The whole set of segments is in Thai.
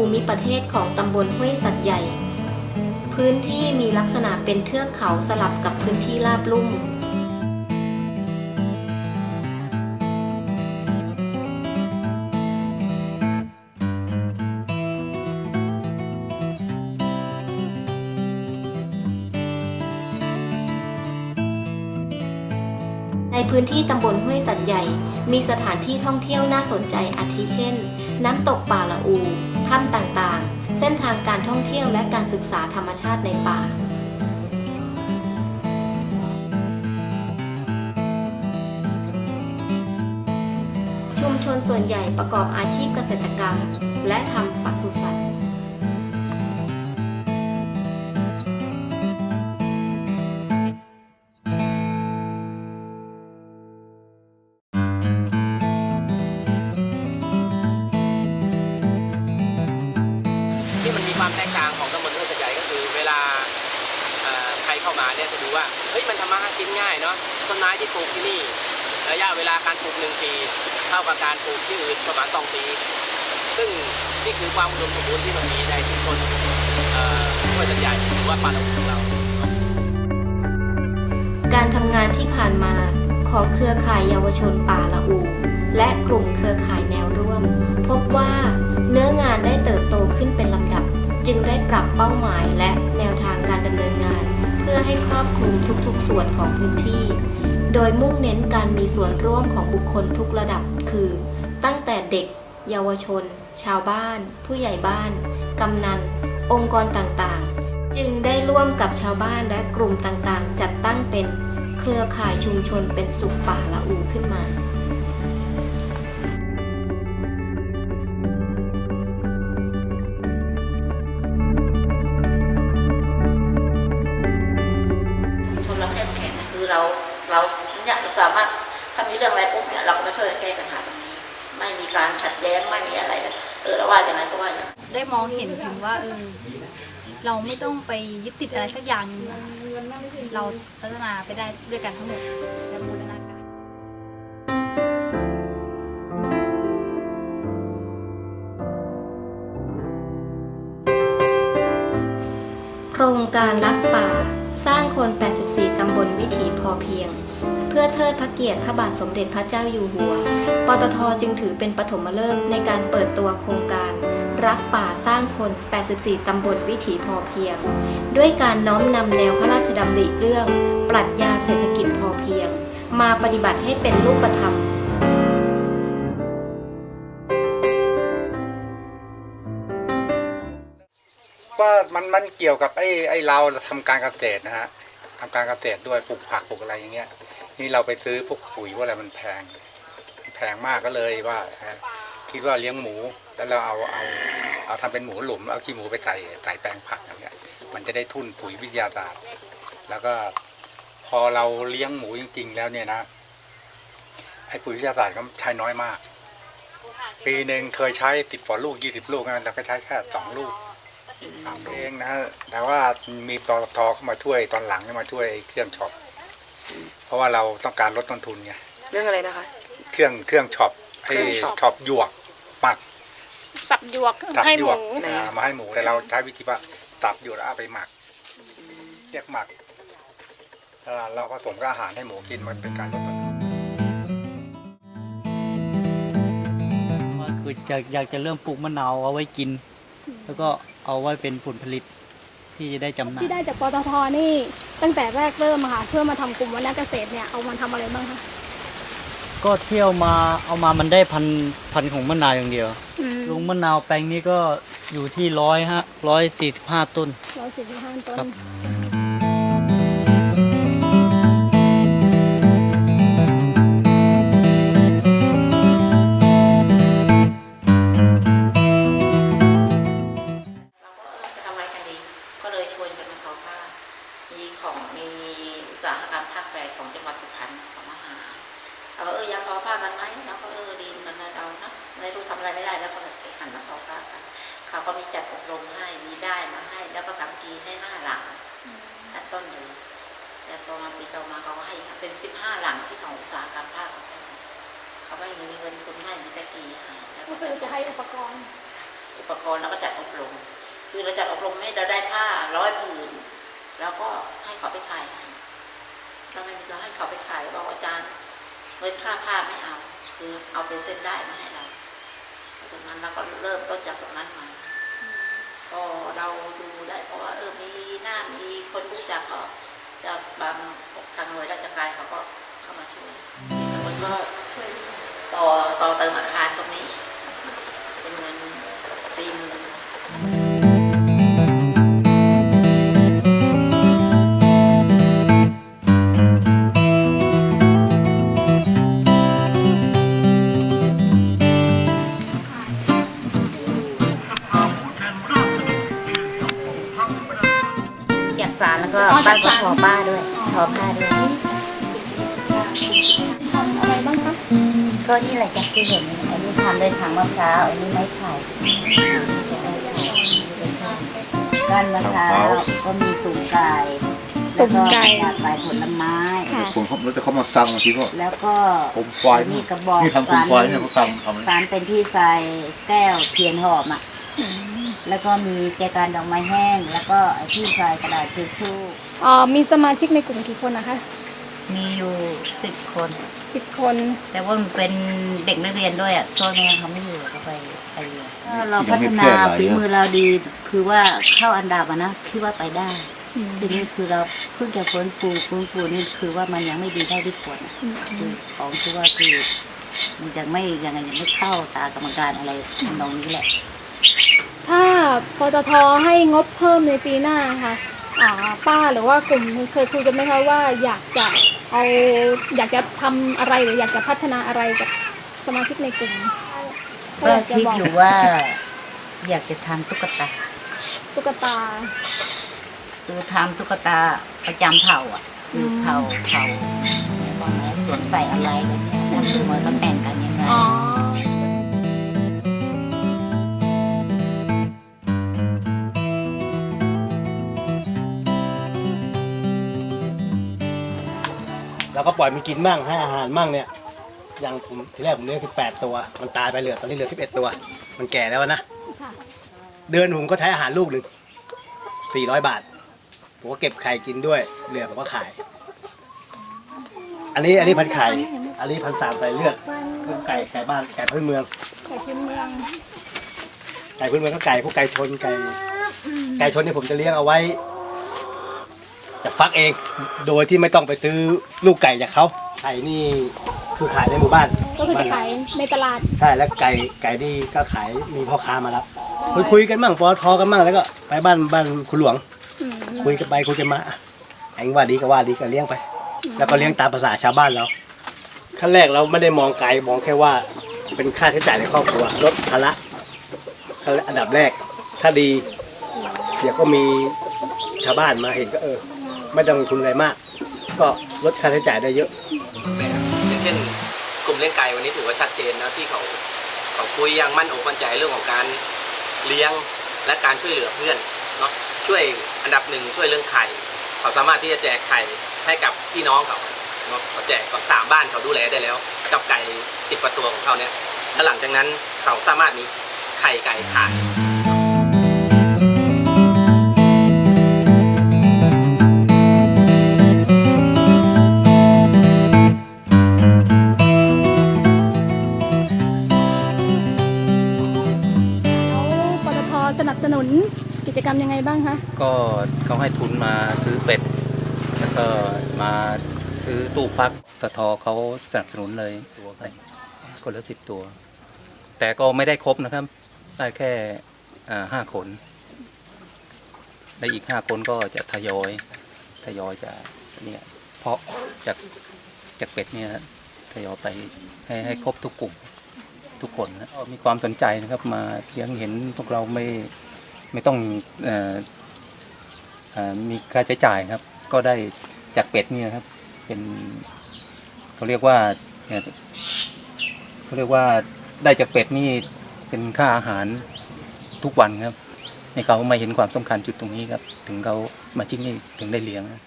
ภูมิประเทศของตำบลห้วยสัตว์ใหญ่ พื้นที่มีลักษณะเป็นเทือกเขาสลับกับพื้นที่ราบลุ่ม ในพื้นที่ตำบลห้วยสัตว์ใหญ่มีสถานที่ท่องเที่ยวน่าสนใจอาทิเช่น น้ำตกป่าละอู ถ้ำต่างๆ เส้นทางการท่องเที่ยวและการศึกษาธรรมชาติในป่า ชุมชนส่วนใหญ่ประกอบอาชีพเกษตรกรรม และทำปศุสัตว์ ทำมาหากินง่ายเนาะต้นไม้ที่ปลูกที่นี่ระยะเวลาการปลูกหนึ่งปีเท่ากับการปลูกที่อื่นประมาณสองปี ซึ่งนี่คือความอุดมสมบูรณ์ที่มันมีในชุมชนเอ่อห้วยสะใหญ่หรือว่าป่าละอูของเรา การทำงานที่ผ่านมาของเครือข่ายเยาวชนป่าละอู และกลุ่มเครือข่ายแนวร่วม พบว่าเนื้องานได้เติบโตขึ้นเป็นลำดับ จึงได้ปรับเป้าหมายและแนวทางการดำเนิน พื่อให้ครอบคลุมทุกๆ ส่วนของพื้นที่ โดยมุ่งเน้นการมีส่วนร่วมของบุคคลทุกระดับ คือ ตั้งแต่เด็ก เยาวชน ชาวบ้าน ผู้ใหญ่บ้าน กำนัน องค์กรต่างๆ จึงได้ร่วมกับชาวบ้านและกลุ่มต่างๆ จัดตั้งเป็นเครือข่ายชุมชนเป็นสุขป่าละอูขึ้นมา ช่วยกันแก้ปัญหาตรงนี้ ไม่มีการขัดแย้งไม่มีอะไรเลยเออเราว่าอย่างนั้นก็ว่าอย่างนั้นได้มองเห็นถึงว่าเออเราไม่ต้องไปยึดติดอะไรสักอย่างหนึ่งเราพัฒนาไปได้ด้วยกันทั้งหมดและบูรณาการโครงการรักป่า สร้างคน 84 ตำบลวิถีพอเพียงเพื่อเทิดพระเกียรติพระบาทสมเด็จพระเจ้าอยู่หัว ปตทจึงถือเป็นปฐมฤกษ์ในการเปิดตัวโครงการ รักป่าสร้างคน 84 ตำบลวิถีพอเพียง ด้วยการน้อมนำแนวพระราชดำริเรื่อง ปรัชญาเศรษฐกิจพอเพียง มาปฏิบัติให้เป็นรูปธรรมก็มันมันเกี่ยวกับไอ้ไอ้เราทำการเกษตรนะฮะทำการเกษตรด้วยปลูกผักปลูกอะไรอย่างเงี้ย นี่เราไปซื้อพวกปุ๋ยว่าอะไรมันแพง แพงมากก็เลยว่าฮะคิดว่าเลี้ยงหมู แล้วเราเอาเอาเอาทำเป็นหมูหลุม เอาขี้หมูไปใส่ใส่แปลงผักอย่างเงี้ย มันจะได้ทุนปุ๋ยวิทยาศาสตร์ แล้วก็พอเราเลี้ยงหมูจริง ๆ แล้วเนี่ยนะไอ้ปุ๋ยวิทยาศาสตร์ก็ใช้น้อยมาก ปีหนึ่งเคยใช้ติดฝอลูกยี่สิบลูกนะเราก็ใช้แค่สองลูกทำเองนะฮะแต่ว่ามีปตทเข้ามาช่วยตอนหลังเนี่ยมาช่วยเครื่องช็อป เพราะว่าเราต้องการลดต้นทุนไงเรื่องอะไรนะคะ เครื่องเครื่องช็อปไอ้เครื่องช็อป ช็อปหยวกหมักสับหยวกสับให้หยหวมูกอ่ามาให้หมูแต่เราใช้วิธีว่าสับหยวกแล้วเอาไปหมัก เรียกหมักอ่าเราผสมกับอาหารให้หมูกินมันเป็นการลดต้นทุนว่าคืออยากอยากจะเริ่มปลูกมะนาวเอาไว้กิน แล้วก็เอาไว้เป็นผลผลิต ที่จะได้จำหน่ายที่ได้จากปตทนี่ตั้งแต่แรกเริ่มอะค่ะเพื่อมาทำกลุ่มวันนักเกษตรเนี่ยเอามาทำอะไรบ้างคะก็เที่ยวมาเอามามันได้พันพันของมะนาวอย่างเดียว อืมลุงมะนาวแปลงนี้ก็อยู่ที่ร้อยฮะร้อยสี่สิบห้าต้น ร้อยสิบห้าต้ครันบ กันดีก็เลยชวนกันมาทอผ้ามีของมีอุตสาหกรรมภาคแปดของจังหวัดสุพรรณเขามาหาเอาว่าเอออยากทอผ้ากันไหมเราก็เออดีเหมือนกันนะเรานะในรู้ทำอะไรไม่ได้แล้วก็ไปหันมาทอผ้ากันเขาก็มีจัดอบรมให้มีได้มาให้ แล้วก็ทำกีให้ห้าหลังตั้งต้นเลยแล้วพอมาปีต่อมาเขาก็ให้เป็นสิบห้าหลังที่ของอุตสาหกรรมผ้าเขาให้เขาไม่มีเงินทุนให้มีแต่กีให้แล้วก็คือจะให้อุปกรณ์จอุปกรณ์แล้วก็จัดอบรม คือเราจัดอบรมให้เราได้ผ้าร้อยผืนแล้วก็ให้เขาไปขายให้เราไม่มีเราให้เขาไปขายบอกอาจารย์เงินค่าผ้าไม่เอา คือเอาเป็นเส้นได้มาให้เราตรงนั้นเราก็เริ่มต้นจากตรงนั้นมาพอเราดูได้เพราะว่าเออมีหน้ามีคนรู้จักก็จะบางทางหน่วยราชการเขาก็เข้ามาช่วยตำรวจก็ช่วยต่อต่อเติมอาคารตรงนี้ แล้วก็อ๋อป้าจากก็สารทอป้าด้วยทอผ้าด้วยทำอะไรบ้างคะก็นี่แหละจ้ะที่เห็นอันนี้ทำด้วยถังมะพร้าวอันนี้ไม้ไผ่ก้านมะพร้าวก็มีสูงไก่สุ่มไก่แล้วก็ใบผลไม้ค่ะคนเขาแล้วแต่เขามาสั่งบางทีก็แล้วก็ผมไฟนี่กระบอกนี่ทำผมไฟเนี่ยเขาทำทำสารเป็นที่ใส่แก้วเทียนหอมอะแล้วก็มีแจกันดอกไม้แห้ง แล้วก็ที่ใส่กระดาษทิชชู่ อ๋อมีสมาชิกในกลุ่มกี่คนนะคะมีอยู่สิบคน สิบคน แต่ว่ามันเป็นเด็กนักเรียนด้วยอะพ่อแม่เขาไม่อยู่ก็ไปไปเรียนเราพัฒนาฝีมือเราดี คือว่าเข้าอันดับอะนะคิดว่าไปได้อืมทีนี้คือเราเพิ่งจะฟื้นฟูฟื้นฟูนี่คือว่ามันยังไม่ดีได้ที่ควรอะอืมคือของที่ว่าคือมันยังไม่ยังไงยังไม่เข้าตากรรมการอะไรทำนองนี้แหละ ถ้าปตทให้งบเพิ่มในปีหน้าค่ะอ่า ป้าหรือว่ากลุ่มเคยคุยกันไหมคะว่าอยากจะเอาอยากจะทำอะไรหรืออยากจะพัฒนาอะไรกับสมาชิกในกลุ่มก็คิดอยู่ว่า อยากจะทำตุ๊กตา ตุ๊กตาคือทำตุ๊กตาประจำเผ่าอะคือเผ่าเผ่าว่าสวมใส่อะไรกันเนี่ยแล้วคือเหมือนก็แต่งกันยังไง อ๋อเราก็ปล่อยมันกินมั่งให้อาหารมั่งเนี่ยอย่างผมทีแรกผมเลี้ยงสิบแปดตัว มันตายไปเหลือตอนนี้เหลือสิบเอ็ดตัว มันแก่แล้วนะค่ะเดือนผมก็ใช้อาหารลูกหนึ่งสี่ร้อยบาทผมก็เก็บไข่กินด้วยเหลือผมก็ขาย อันนี้อันนี้พันไข่ อันนี้พันสามใส่เลือดคือไก่ไก่บ้านไก่พื้นเมือง ไก่พื้นเมือง ไก่พื้นเมืองก็ไก่พวกไก่ชนไก่ไก่ชนเนี่ยผมจะเลี้ยงเอาไว้ จะฟักเองโดยที่ไม่ต้องไปซื้อลูกไก่จากเขาไก่นี่คือขายในหมู่บ้านก็คือจะบ้นเรขายในตลาด ใช่แล้วไก่ไก่นี่ก็ขายมีพ่อค้ามารับคุยคุยกันมั่งปอทอกันมั่งแล้วก็ไปบ้านบ้านคุณหลวงอืมคุยกันไปคุยกันมาอะไอ้ว่าดีก็ว่าดีก็เลี้ยงไป แล้วก็เลี้ยงตามภาษาชาวบ้านเราขั้นแรกเราไม่ได้มองไกลมองแค่ว่าเป็นค่าใช้จ่ายในครอบครัวลดภาระขั้นอันดับแรก ถ้าดีเดี๋ยวก็มีชาวบ้านมาเห็นก็เออ ไม่ต้องลงทุนอะไรมาก ก็ลดค่าใช้จ่ายได้เยอะแบบอย่างเช่นกลุ่มเลี้ยงไก่วันนี้ถือว่าชัดเจนนะที่เขาเขาคุยอยังมั่นอกมั่นใจเรื่องของการเลี้ยงและการช่วยเหลือเพื่อนเนาะช่วยอันดับหนึ่งช่วยเรื่องไข่เขาสามารถที่จะแจกไข่ให้กับพี่น้องเขาเนาะเขาแจกสองสามบ้านเขาดูแลได้แล้ว กับไก่สิบกว่าตัวของเขาเนี่ยแล้วหลังจากนั้นเขาสามารถมีไข่ไก่ขาย รรมยังไงบ้างคะ ก็เขาให้ทุนมาซื้อเป็ด แล้วก็มาซื้อตู้พักตทเขาสนับสนุนเลยตัวไปคนละสิบตัว แต่ก็ไม่ได้ครบนะครับ ได้แค่ห้าคนและอีกห้าคนก็จะทยอยทยอยจะเนี่ยเพาะจากจากเป็ดเนี่ยทยอยไปให้ให้ครบทุกกลุ่มทุกคนนะมีความสนใจนะครับมาเลี้ยงเห็นพวกเราไม่ ไม่ต้องออมีค่าใช้จ่ายครับ ก็ได้จากเป็ดนี่นะครับ เป็นเขาเรียกว่าเขาเรียกว่าได้จากเป็ดนี่เป็นค่าอาหารทุกวันครับให้เขามาเห็นความสำคัญจุดตรงนี้ครับ ถึงเขามาที่นี่ถึงได้เลี้ยงนะ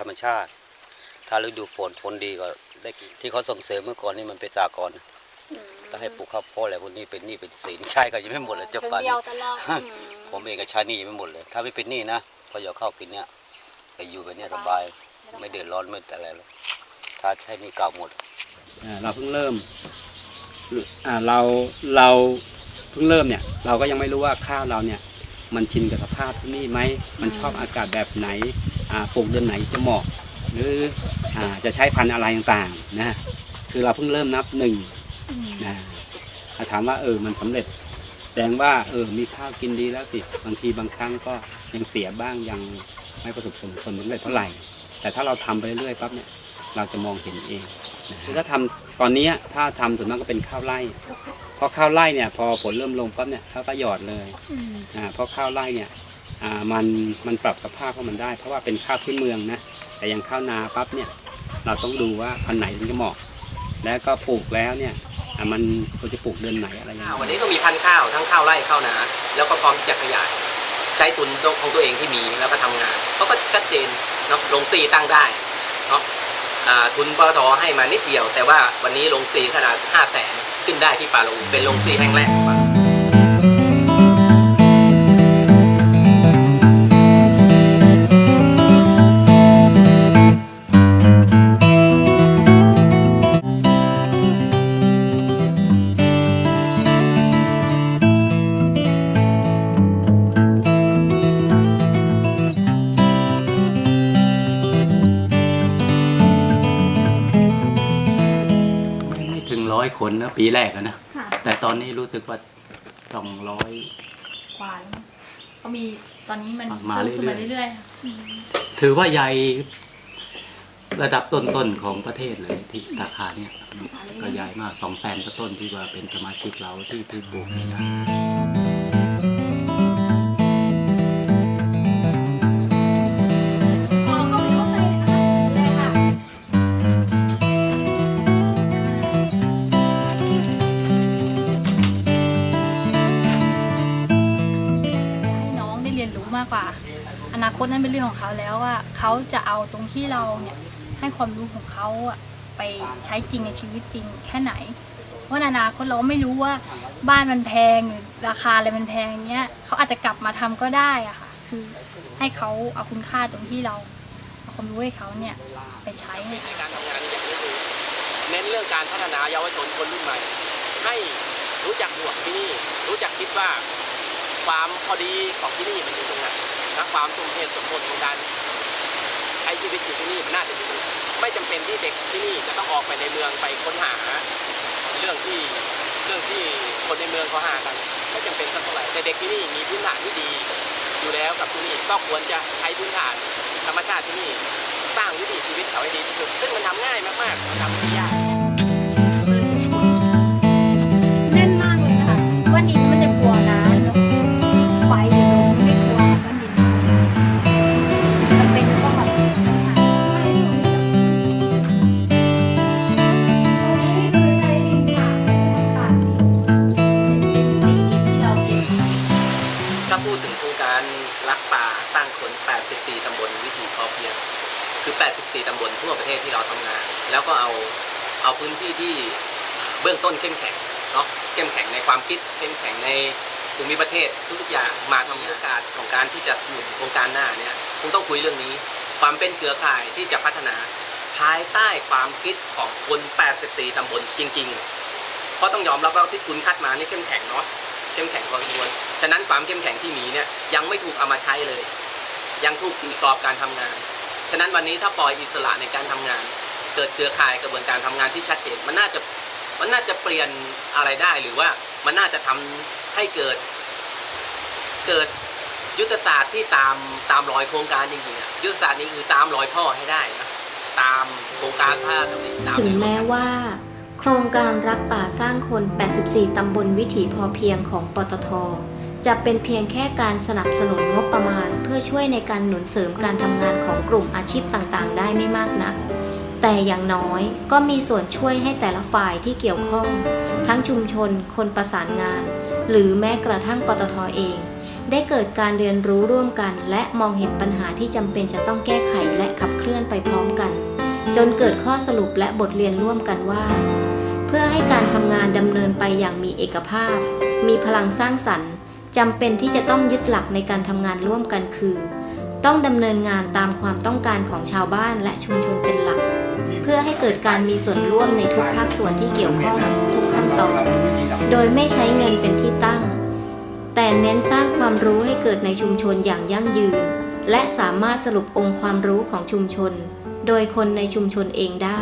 ธรรมชาติ ถ้าฤดูฝนฝนดีก็ได้กินที่เขาส่งเสริมเมื่อก่อนนี่มันเป็นสากรณ์ก็ให้ปลูกข้าวโพดอะไรพวกนี้เป็นหนี้เป็นสินใช่ก็ยังไม่หมดเลยเจ้าป่านเดียวตลอดผมเองก็ใช้หนี้ยังไม่หมดเลย ถ้าไม่เป็นหนี้นะก็อย่าเข้ากินเนี่ยไปอยู่แบบเนี้ยสบายไม่เดือดร้อนไม่อะไรเลยถ้าใช้หนี้เก่าหมดอ่าเราเพิ่งเริ่มอ่าเราเราเพิ่งเริ่มเนี่ย เราก็ยังไม่รู้ว่าข้าวเราเนี่ย มันชินกับสภาพที่นี่ไหมมันชอบอากาศแบบไหนอ่า ปลูกเดือนไหนจะเหมาะ หรืออ่าจะใช้พันธุ์อะไรต่างๆนะคือเราเพิ่งเริ่มนับหนึ่งนะถ้าถามว่าเออมันสำเร็จแสดงว่าเออมีข้าวกินดีแล้วสิบางทีบางครั้งก็ยังเสียบ้างยังไม่ประสบผลผลสำเร็จเท่าไหร่ แต่ถ้าเราทำไปเรื่อยๆปั๊บเนี่ยเราจะมองเห็นเองนะคือถ้าทำตอนเนี้ยถ้าทำส่วนมากก็เป็นข้าวไร่พอข้าวไร่เนี่ยพอฝนเริ่มลงปั๊บเนี่ยเขาก็หยอดเลยอ่าเพราะข้าวไร่เนี่ยอ่า มันมันปรับสภาพของมันได้ เพราะว่าเป็นข้าวพื้นเมืองนะแต่อยังข้าวนาปั๊บเนี่ยเราต้องดูว่าพันไหนถึงจะเหมาะ แล้วก็ปลูกแล้วเนี่ยมันควรจะปลูกเดือนไหนอะไรอย่างเงี้ยวันนี้ก็มีพันข้าวทั้งข้าวไร่ข้าวนาแล้วก็พร้อมจะขยาย ใช้ทุนของตัวเองที่มีแล้วก็ทำงานเขาก็ชัดเจนเนาะลงซีตั้งได้เนาะทุนปตทให้มานิดเดียว แต่ว่าวันนี้ลงซีขนาด5 0 0แสนขึ้นได้ที่ปาลูเป็นลงซีแห่งแรก องปาลูไม่ถึงร้อยคนนะปีแรกอะนะค่ะแต่ตอนนี้รู้สึกว่าต้องร้อยกว่าแล้วก็มีตอนนี้มันมาเพิ่มขึ้นมาเรื่อยๆเรื่อยถือว่าใหญ่ระดับต้นๆของประเทศเลยที่สาขาเนี่ยก็ใหญ่มากสองแสนต้นที่ว่าเป็นสมาชิกเราที่ที่ปลูกนี่นะข ตนั้นเป็นเรื่องของเขาแล้วว่าเขาจะเอาตรงที่เราเนี่ยให้ความรู้ของเขาอะไปใช้จริงในชีวิตจริงแค่ไหนเพราะนอนาคตเราไม่รู้ว่าบ้านมันแพงหรือราคาอะไรมันแพงเนี้ยเขาอาจจะกลับมาทำก็ได้อะค่ะคือให้เขาเอาคุณค่าตรงที่เราเอาความรู้ให้เขาเนี่ยไปใช้ในการทำงานอย่างนี้คือเน้นเรื่องการพัฒนาเยาวชนคนรุ่นใหม่ ให้รู้จักบวกที่นี่รู้จักคิดว่าความพอดีของที่นี่มันอยู่ตรงไหน นะความสมเหตุสมผลของการใช้ชีวิตอยู่ที่นี่มันน่าจะอยู่ตรงไม่จำเป็นที่เด็กที่นี่จะต้องออกไปในเมืองไปค้นหาเรื่องที่เรื่องที่คนในเมืองเขาหากันไม่จำเป็นสักเท่าไหร่แต่เด็กที่นี่มีพื้นฐานที่ดีอยู่แล้วกับที่นี่ก็ควรจะใช้พื้นฐานธรรมชาติที่นี่สร้างวิถีชีวิตเขาให้ดีที่สุดซึ่งมันทำง่ายมากๆมันทำไม่ยาก เนาะเข้มแข็งในความคิดเข้มแข็งในภูมิประเทศทุกๆอย่างมาทำโอกาสของการที่จะหนุนโครงการหน้าเนี่ยคงต้องคุยเรื่องนี้ ความเป็นเครือข่ายที่จะพัฒนาภายใต้ความคิดของคน 84 ตำบลจริง ๆ เพราะต้องยอมรับว่าที่คุณคัดมานี่เข้มแข็งเนาะเข้มแข็งพอสมควรฉะนั้นความเข้มแข็งที่มีเนี่ยยังไม่ถูกเอามาใช้เลย ยังถูกตีกรอบการทำงาน ฉะนั้นวันนี้ถ้าปล่อยอิสระในการทำงาน เกิดเครือข่ายกระบวนการทำงานที่ชัดเจนมันน่าจะ มันน่าจะเปลี่ยนอะไรได้หรือว่ามันน่าจะทำให้เกิด เกิดยุทธศาสตร์ที่ตามตามรอยโครงการจริงๆอะยุทธศาสตร์นี้คือตามรอยพ่อให้ได้นะตามโครงการพระราชดำริตามถึงแม้ว่า โครงการรักป่าสร้างคน 84 ตำบลวิถีพอเพียงของปตท จะเป็นเพียงแค่การสนับสนุนงบประมาณ เพื่อช่วยในการหนุนเสริมการทำงานของกลุ่มอาชีพต่างๆ ได้ไม่มากนัก แต่อย่างน้อยก็มีส่วนช่วยให้แต่ละฝ่ายที่เกี่ยวข้อง ทั้งชุมชน คนประสานงาน หรือแม้กระทั่งปตทเอง ได้เกิดการเรียนรู้ร่วมกัน และมองเห็นปัญหาที่จำเป็นจะต้องแก้ไขและขับเคลื่อนไปพร้อมกัน จนเกิดข้อสรุปและบทเรียนร่วมกันว่า เพื่อให้การทำงานดำเนินไปอย่างมีเอกภาพ มีพลังสร้างสรรค์จำเป็นที่จะต้องยึดหลักในการทำงานร่วมกันคือ ต้องดำเนินงานตามความต้องการของชาวบ้านและชุมชนเป็นหลัก เพื่อให้เกิดการมีส่วนร่วมในทุกภาคส่วนที่เกี่ยวข้องทุกขั้นตอน โดยไม่ใช้เงินเป็นที่ตั้ง แต่เน้นสร้างความรู้ให้เกิดในชุมชนอย่างยั่งยืน และสามารถสรุปองค์ความรู้ของชุมชน โดยคนในชุมชนเองได้